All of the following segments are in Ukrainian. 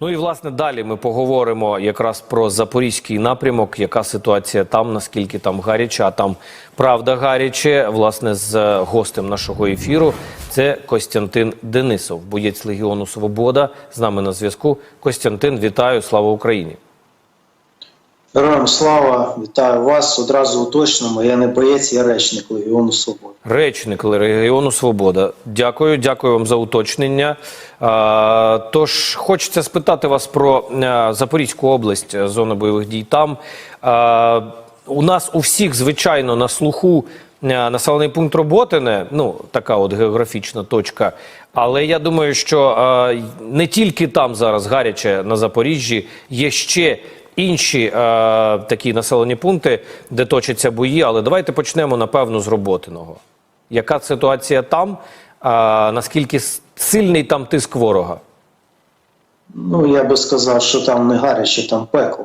Ну і власне далі ми поговоримо якраз про запорізький напрямок, яка ситуація там, наскільки там гаряче, а там правда гаряче. Власне, з гостем нашого ефіру це Костянтин Денисов, боєць Легіону Свобода. З нами на зв'язку. Костянтин, вітаю, слава Україні! Героям слава, вітаю вас. Одразу уточнимо. Я не боєць, я речник Легіону Свободи. Речник Легіону Свобода. Дякую, дякую вам за уточнення. Тож хочеться спитати вас про Запорізьку область, е, зону бойових дій там. У нас у всіх, звичайно, на слуху е, населений пункт Роботине, ну така от географічна точка. Але я думаю, що е, не тільки там зараз гаряче на Запоріжжі, є ще інші е, такі населені пункти, де точаться бої. Але давайте почнемо напевно з Роботиного. Яка ситуація там? Е, наскільки сильний там тиск ворога? Ну, я би сказав, що там не гаряче, там пекло.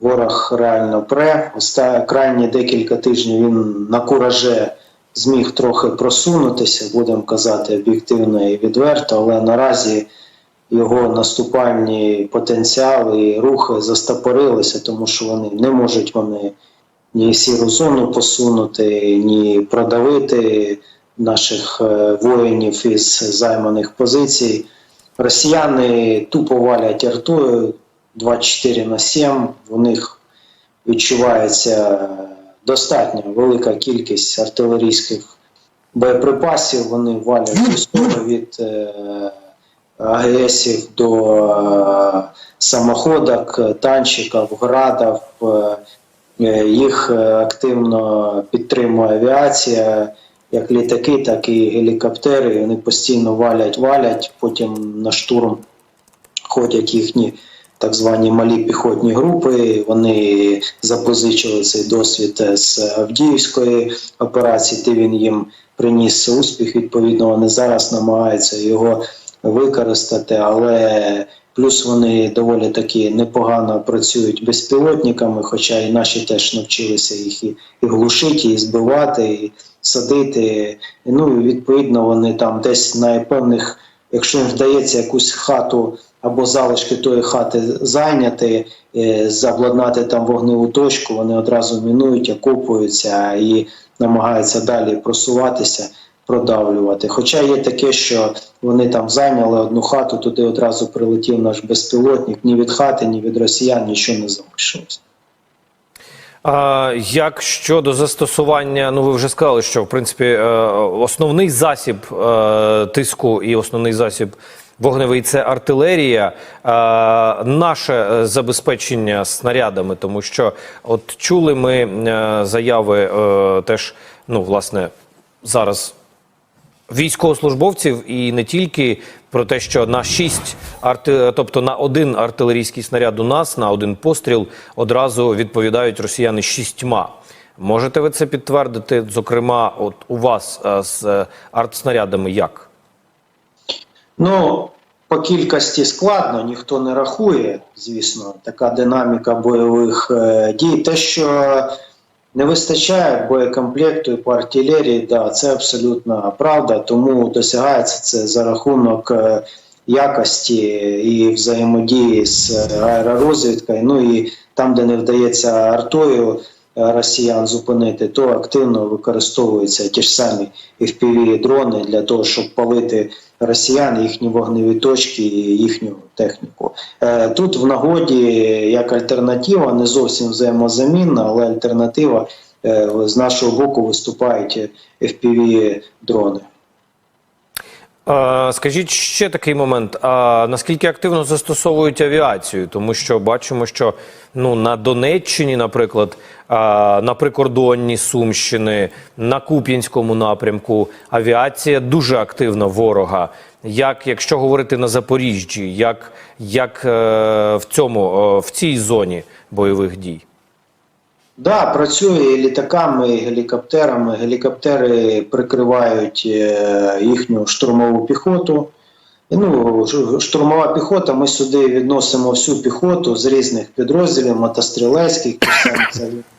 Ворог реально пре. Оста- Крайні декілька тижнів він на кураже зміг трохи просунутися, будемо казати, об'єктивно і відверто, але наразі його наступальні потенціали і рухи застопорилися, тому що вони не можуть вони ні сіру зону посунути, ні продавити наших е, воїнів із займаних позицій. Росіяни тупо валять артою 24 на 7. У них відчувається достатньо велика кількість артилерійських боєприпасів. Вони валять військово від АГСів до е, самоходок, танчиків, градів. Е, Їх активно підтримує авіація, як літаки, так і гелікоптери. Вони постійно валять, валять. Потім на штурм ходять їхні так звані малі піхотні групи. Вони запозичили цей досвід з Авдіївської операції. Де він їм приніс успіх. Відповідно, вони зараз намагаються його використати, але плюс вони доволі таки непогано працюють безпілотниками, хоча і наші теж навчилися їх і, і глушити, і збивати, і садити. Ну і відповідно вони там десь на певних, якщо їм вдається якусь хату або залишки тої хати зайняти, е, завладнати там вогневу точку, вони одразу мінують, окопуються і намагаються далі просуватися продавлювати. Хоча є таке, що вони там зайняли одну хату, туди одразу прилетів наш безпілотник. Ні від хати, ні від росіян нічого не залишилось. А, як щодо застосування, ну ви вже сказали, що в принципі е, основний засіб е, тиску і основний засіб вогневий це артилерія, е, наше забезпечення снарядами, тому що от чули ми заяви теж, ну власне, зараз військовослужбовців і не тільки про те, що на 6 арти... тобто на один артилерійський снаряд у нас, на один постріл одразу відповідають росіяни шістьма. Можете ви це підтвердити? Зокрема, от у вас е, з е, артснарядами як? Ну, по кількості складно, ніхто не рахує, звісно, така динаміка бойових е, дій. Те, що не вистачає боєкомплекту по артилерії, да, це абсолютна правда, тому досягається це за рахунок е, якості і взаємодії з аеророзвідкою. Ну і там, де не вдається артою е, росіян зупинити, то активно використовуються ті ж самі fpv дрони для того, щоб палити росіян, їхні вогневі точки і їхню техніку. Е, Тут в нагоді як альтернатива, не зовсім взаємозамінна, але альтернатива е, з нашого боку виступають fpv дрони. Скажіть ще такий момент: а наскільки активно застосовують авіацію? Тому що бачимо, що ну на Донеччині, наприклад, на прикордонні Сумщини, на Куп'янському напрямку авіація дуже активна ворога. Як якщо говорити на Запоріжжі, як, як е, в цьому в цій зоні бойових дій? Да, працює і літаками, і гелікоптерами. Гелікоптери прикривають е, їхню штурмову піхоту. Ну, штурмова піхота, ми сюди відносимо всю піхоту з різних підрозділів, мотострілецьких,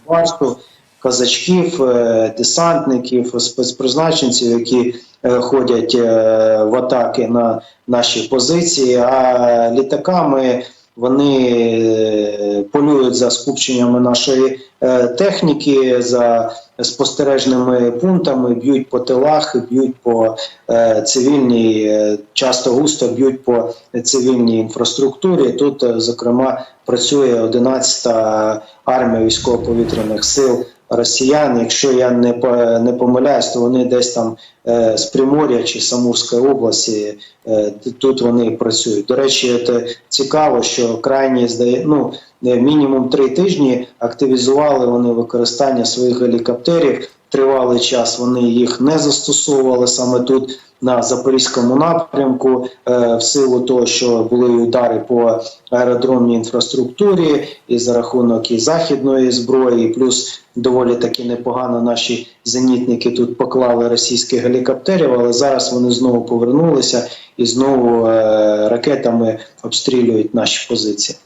варсту, казачків, е, десантників, спецпризначенців, які е, ходять в атаки на наші позиції. А літаками вони е, полюють за скупченнями нашої е, техніки, за спостережними пунктами, б'ють по тилах, б'ють по е, цивільній, часто густо б'ють по цивільній інфраструктурі. Тут, зокрема, працює 11-та армія військово-повітряних сил росіян. Якщо я не не помиляюсь, то вони десь там е, з Примор'я чи Самурської області е, тут вони працюють. До речі, це цікаво, що крайні здає ну. е, Мінімум три тижні активізували вони використання своїх гелікоптерів. Тривалий час вони їх не застосовували саме тут на запорізькому напрямку, е, в силу того, що були удари по аеродромній інфраструктурі, і за рахунок і західної зброї, і плюс доволі таки непогано наші зенітники тут поклали російських гелікоптерів, але зараз вони знову повернулися і знову е, ракетами обстрілюють наші позиції.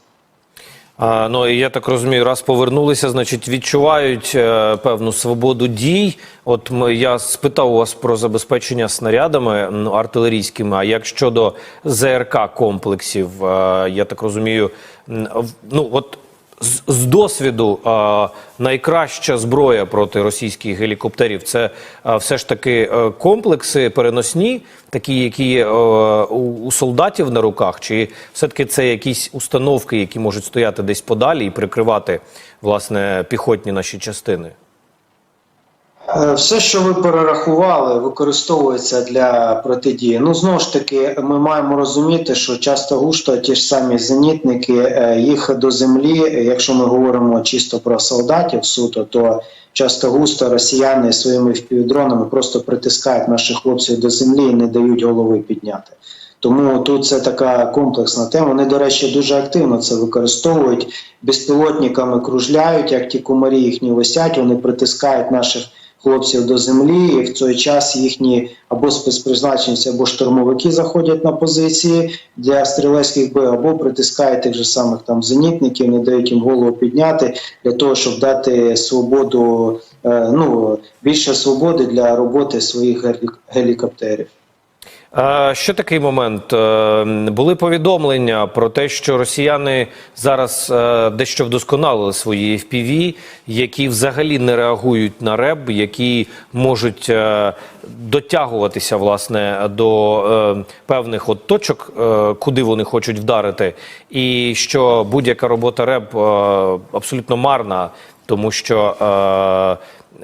А, ну і я так розумію, раз повернулися, значить відчувають е, певну свободу дій. От ми, я спитав у вас про забезпечення снарядами ну, артилерійськими. А як щодо ЗРК комплексів, е, я так розумію, м, в- ну от з, з досвіду е, найкраща зброя проти російських гелікоптерів це е, все ж таки е, комплекси переносні, такі, які є е, у, у солдатів на руках, чи все-таки це якісь установки, які можуть стояти десь подалі і прикривати власне піхотні наші частини? Е, Все, що ви перерахували, використовується для протидії. Ну знову ж таки, ми маємо розуміти, що часто густо ті ж самі зенітники, е, їх до землі, якщо ми говоримо чисто про солдатів суто, то часто густо росіяни своїми впівдронами просто притискають наших хлопців до землі і не дають голови підняти. Тому тут це така комплексна тема. Вони, до речі, дуже активно це використовують. Безпілотниками кружляють, як ті комарі їхні висять, вони притискають наших хлопців до землі, і в той час їхні або спецпризначенці, або штурмовики заходять на позиції для стрілецьких боїв, або притискають тих же самих там зенітників, не дають їм голову підняти для того, щоб дати свободу, е, ну більше свободи для роботи своїх гелі- гелікоптерів. Ще такий момент. Е, Були повідомлення про те, що росіяни зараз е, дещо вдосконалили свої FPV, які взагалі не реагують на РЕБ, які можуть е, дотягуватися власне до певних от точок, куди вони хочуть вдарити, і що будь-яка робота РЕБ абсолютно марна, тому що.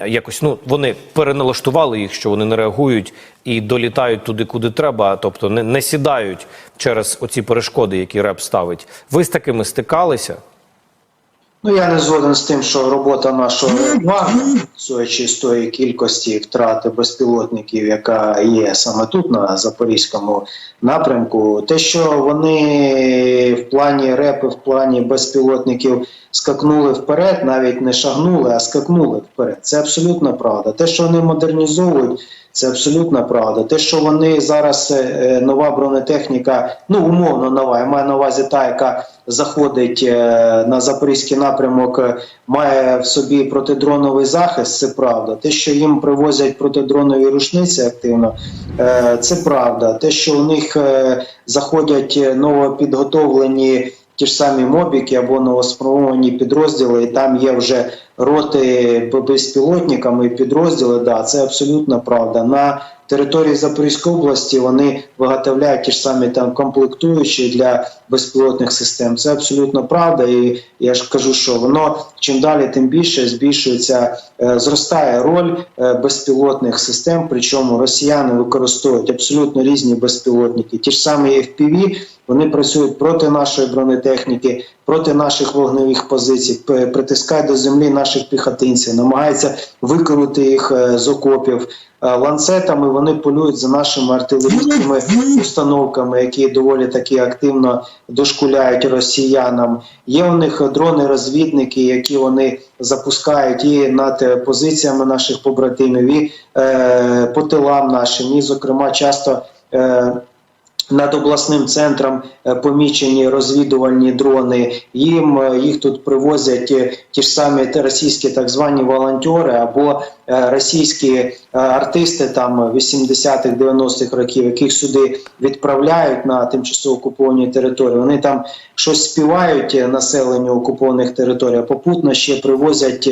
Якось ну вони переналаштували їх, що вони не реагують і долітають туди, куди треба, тобто не, не сідають через оці перешкоди, які РЕП ставить. Ви з такими стикалися? Ну я не згоден з тим, що робота нашого судячи з тої кількості втрати безпілотників, яка є саме тут на запорізькому напрямку. Те, що вони в плані репи, в плані безпілотників скакнули вперед, навіть не шагнули, а скакнули вперед. Це абсолютно правда. Те, що вони модернізовують. Це абсолютна правда. Те, що вони зараз е, е, нова бронетехніка, ну умовно нова, я маю на увазі та, яка заходить е, на запорізький напрямок, має в собі протидроновий захист. Це правда. Те, що їм привозять протидронові рушниці активно, це правда. Те, що у них заходять новопідготовлені. Ті ж самі мобіки або новосформовані підрозділи, і там є вже роти по безпілотникам і підрозділи. Да, це абсолютно правда. На території Запорізької області вони виготовляють ті ж самі там комплектуючі для безпілотних систем. Це абсолютно правда. І я ж кажу, що воно чим далі, тим більше збільшується, е, зростає роль е, безпілотних систем. Причому росіяни використовують абсолютно різні безпілотники. Ті ж самі FPV, вони працюють проти нашої бронетехніки, проти наших вогневих позицій, п- притискають до землі наших піхотинців, намагаються викинути їх е, з окопів. Е, Ланцетами вони полюють за нашими артилерійськими установками, які доволі таки активно дошкуляють росіянам. Є у них дрони-розвідники, які вони запускають і над позиціями наших побратимів, і е, по тилам нашим, і, зокрема, часто. Е, над обласним центром е, помічені розвідувальні дрони. Їм е, їх тут привозять е, ті ж самі російські так звані волонтери або російські артисти там 80-х, 90-х років, яких сюди відправляють на тимчасово окуповані території. Вони там щось співають населенню окупованих територій, а попутно ще привозять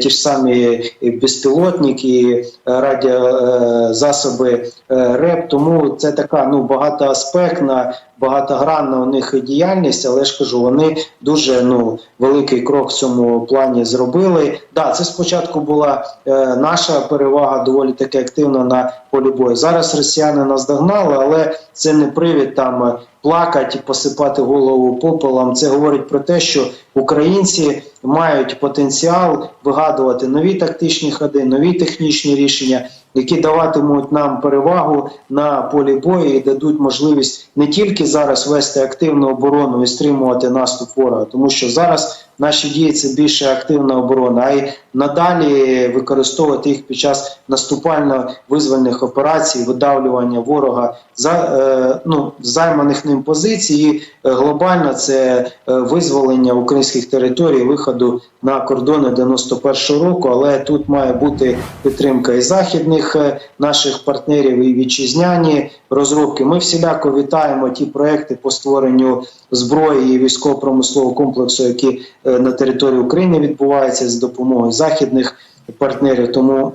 ті ж самі безпілотники, радіозасоби РЕП. Тому це така ну багатоаспектна, багатогранна у них діяльність, але ж кажу, вони дуже ну великий крок в цьому плані зробили. Да, це спочатку була е, наша перевага доволі таки активна на полі бою. Зараз росіяни нас догнали, але це не привід там е, плакати, посипати голову попелом. Це говорить про те, що українці мають потенціал вигадувати нові тактичні ходи, нові технічні рішення, які даватимуть нам перевагу на полі бою і дадуть можливість не тільки зараз вести активну оборону і стримувати наступ ворога, тому що зараз наші дії це більше активна оборона, а й надалі використовувати їх під час наступально-визвольних операцій, видавлювання ворога за е, ну займаних ним позицій. І, е, глобально це е, визволення українських територій, виходу на кордони 91-го року. Але тут має бути підтримка і західних наших партнерів, і вітчизняні розробки. Ми всіляко вітаємо ті проекти по створенню зброї і військово-промислового комплексу, які на території України відбуваються з допомогою західних партнерів. Тому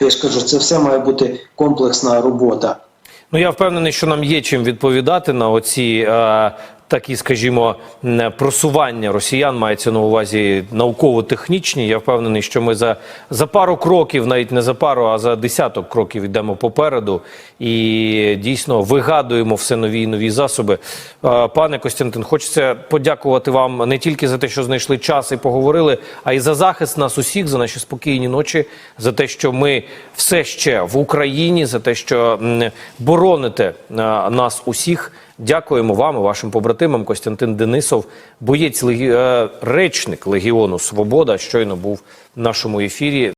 я ж кажу, це все має бути комплексна робота. Ну я впевнений, що нам є чим відповідати на оці. Е... Такі, скажімо, просування росіян мається на увазі науково-технічні. Я впевнений, що ми за, за пару кроків, навіть не за пару, а за десяток кроків йдемо попереду і дійсно вигадуємо все нові і нові засоби. Е, Пане Костянтин, хочеться подякувати вам не тільки за те, що знайшли час і поговорили, а й за захист нас усіх, за наші спокійні ночі, за те, що ми все ще в Україні, за те, що бороните е, нас усіх. Дякуємо вам і вашим побратимам. Костянтин Денисов, боєць легі... е, речник Легіону Свобода, щойно був в нашому ефірі.